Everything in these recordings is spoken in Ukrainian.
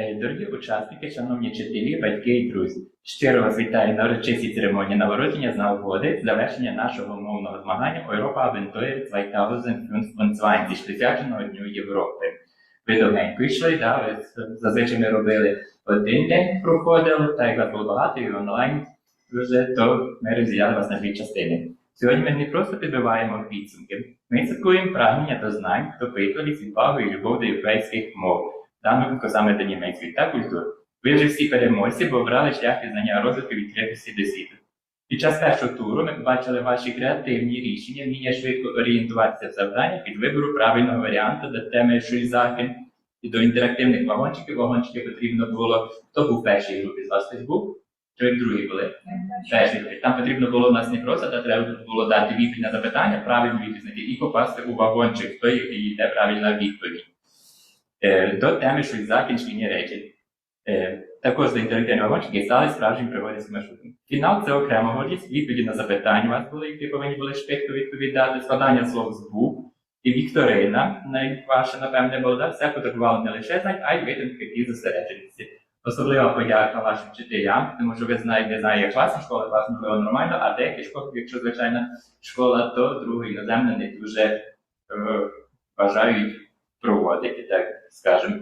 Е, Дорогі учасники, шановні вчителі, батьки і друзі, щиро вас вітаю на урочистій церемонії нагородження з нагоди завершення нашого мовного змагання Europa Abenteuer 2025, присвяченого Дню Європи. Ви довгенько йшли, да, ви зазвичай ми робили один день, проходили, та як було багато і онлайн вже, то ми розділяли вас на дві частини. Сьогодні ми не просто підбиваємо підсумки, ми святкуємо прагнення до знань, допитливість, відвагу і любов до європейських мов в даному саме до німецької та культури. Ви вже всі переможці, бо обрали шлях пізнання розвитку відкритості до світу. Під час першого туру ми побачили ваші креативні рішення, вміння швидко орієнтуватися в завданнях від вибору правильного варіанту до теми Шуйзакен і до інтерактивних вагончиків. Вагончики потрібно було. Хто був в першій групі з вас хтось в другій були? Першій групі. Там потрібно було у нас не просто, та треба було дати відповідь на запитання, правильну відповідь і попасти у вагончик, хто йде правильна відповідь. Е, до теми Шуйзакен шкільні речі. Е, також до інтерактивного вагончики стали справжнім пригодницьким маршрутом. Фінал це окремо гордість, відповіді на запитання у вас були, які повинні були швидко відповідати, складання слов з букв і вікторина, найважче, напевне, було, да? все потребувало не лише знань, а й витримки і зосередженості. Особлива подяка вашим вчителям, тому що ви знаєте, не знаю, як класна школа, клас можливо нормально, а деякі школи, якщо звичайна школа, то другу іноземна не дуже е, бажають проводити, так скажемо.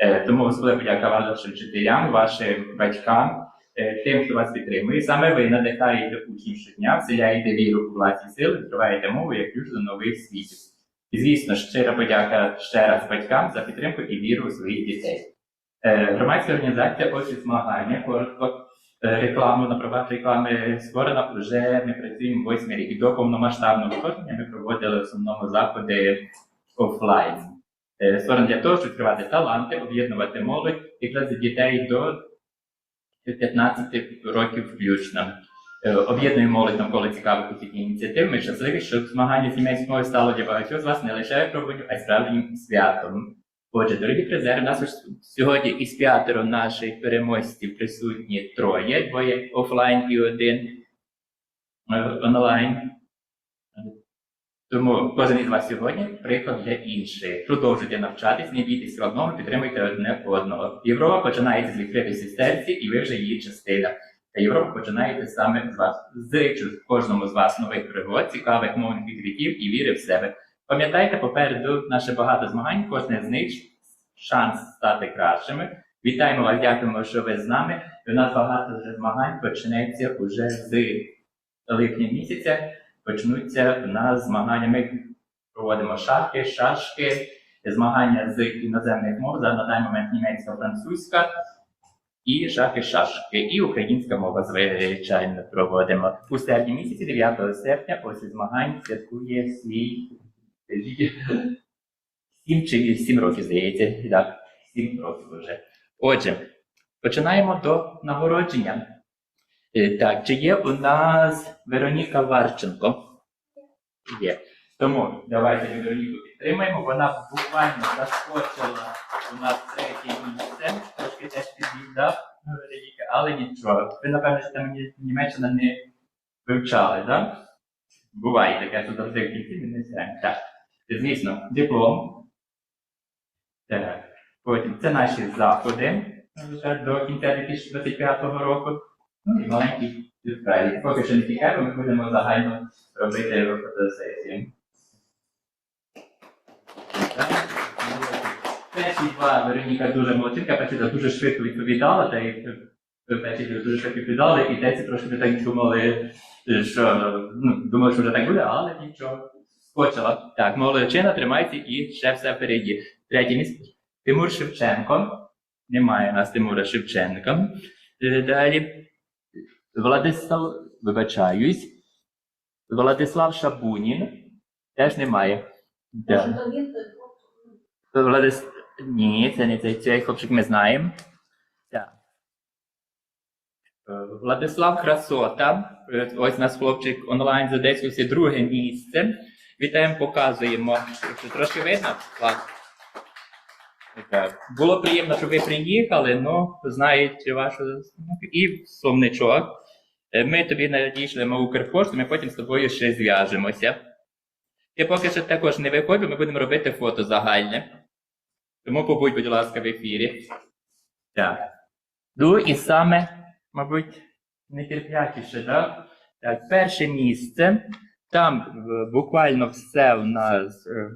Е, Тому особливо подяка вашим вчителям, вашим батькам, е, тим, хто вас підтримує. Саме ви надихаєте учнів щодня, вселяєте віру у власні сили, відкриваєте мову як ключ до нових світів. І, звісно, щира подяка ще раз батькам за підтримку і віру у своїх дітей. Е, Громадська організація Офіс змагання, коротко е, рекламу на правах реклами створена вже ми працюємо восьмий рік. І до повномасштабного вторгнення ми проводили в основному заходи офлайн. Е, для того, щоб відкривати таланти, об'єднувати молодь якраз від дітей до 15 років включно. Е, Об'єднуємо молодь навколо цікавих освітніх ініціатив. Ми щасливі, щоб змагання з стало для багатьох з вас не лише випробуванням, а й справжнім святом. Отже, дорогі призери, у нас сьогодні із п'ятеро наших переможців присутні троє, двоє офлайн і один е, онлайн. Тому кожен із вас сьогодні приклад для інших. Продовжуйте навчатись, не бійтесь складного, підтримуйте одне одного. Європа починається з відкритості серці, і ви вже її частина. Та Європа починається саме з вас. Зичу кожному з вас нових пригод, цікавих мовних відкриттів і віри в себе. Пам'ятайте, попереду наше багато змагань, кожне з них шанс стати кращими. Вітаємо вас, дякуємо, що ви з нами. І у нас багато змагань почнеться уже з липня місяця. Почнуться в нас змагання. Ми проводимо шахи, шашки, змагання з іноземних мов. Зараз на даний момент німецька, французька і шахи, шашки. І українська мова, звичайно, проводимо. У серпні місяці, 9 серпня, ось змагань святкує свій сім чи сім років, здається. Так, сім років вже. Отже, починаємо до нагородження. Е, Так, чи є у нас Вероніка Варченко? Є. Тому давайте Вероніку підтримаємо. Вона буквально заскочила у нас третє місце. Трошки теж під'їздав Вероніка, але нічого. Ви, напевно, що там Німеччина не вивчали, так? Буває таке, що завжди в кінці не знаємо. Так. Звісно, диплом. Так. Потім це наші заходи до кінця 2025 року. Ну і маленький відправі. Поки що не цікаво, ми будемо загально робити фотосесію. Перші два Вероніка дуже молодчинка, перші дуже швидко відповідала, та й перші дуже швидко відповідали, і десь трошки ми так думали, що ну, думали, що вже так буде, але нічого. Скочила. Так, молодчина, тримайте і ще все впереді. Третє місце. Тимур Шевченко. Немає у нас Тимура Шевченка. Е, Далі. Владислав, вибачаюсь. Владислав Шабунін. Теж немає. Да. Владис... Ні, це не цей, цей хлопчик ми знаємо. Так. Е, Владислав Красота. Е, Ось у нас хлопчик онлайн з Одеської друге місце. Вітаємо, показуємо. Що Трошки видно? Клас. Було приємно, що ви приїхали, ну, знаєте вашу. І сумничок. Е, Ми тобі надійшлемо Укрпошту, ми потім з тобою ще зв'яжемося. Ти поки що також не виходь, ми будемо робити фото загальне. Тому побудь, будь ласка, в ефірі. Так. Ну і саме, мабуть, найтерплячіше, так? Так, перше місце. Там буквально все у нас е,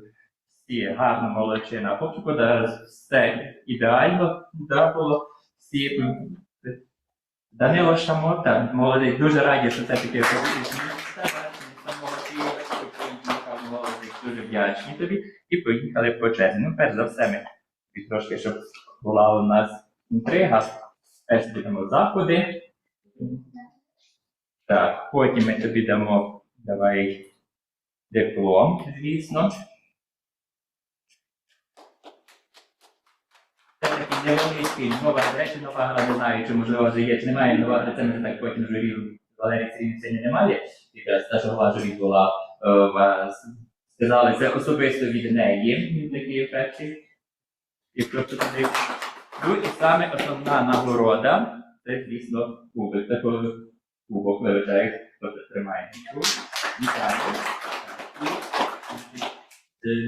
всі гарно молодчина. Буде все ідеально да, було. Всі Данило Шамота, молодий, дуже раді, що це таке молодий, дуже вдячні тобі і поїхали по черзі. Ну, перш за все, ми трошки, щоб була у нас інтрига. Перш будемо заходи. Так, потім ми тобі дамо давай диплом, звісно. Нова, речі, нова гра, не знаю, чи можливо вже є, чи немає нова гра, це ми так потім журі Валерій Сергійович сьогодні немає. Якраз та, що голова журі була, е, вас сказали, це особисто від неї, такі ефекти. Якщо хто туди. Ну і саме основна нагорода, це, звісно, кубик. Такого кубок вивчає, хто тримає. Вітаю.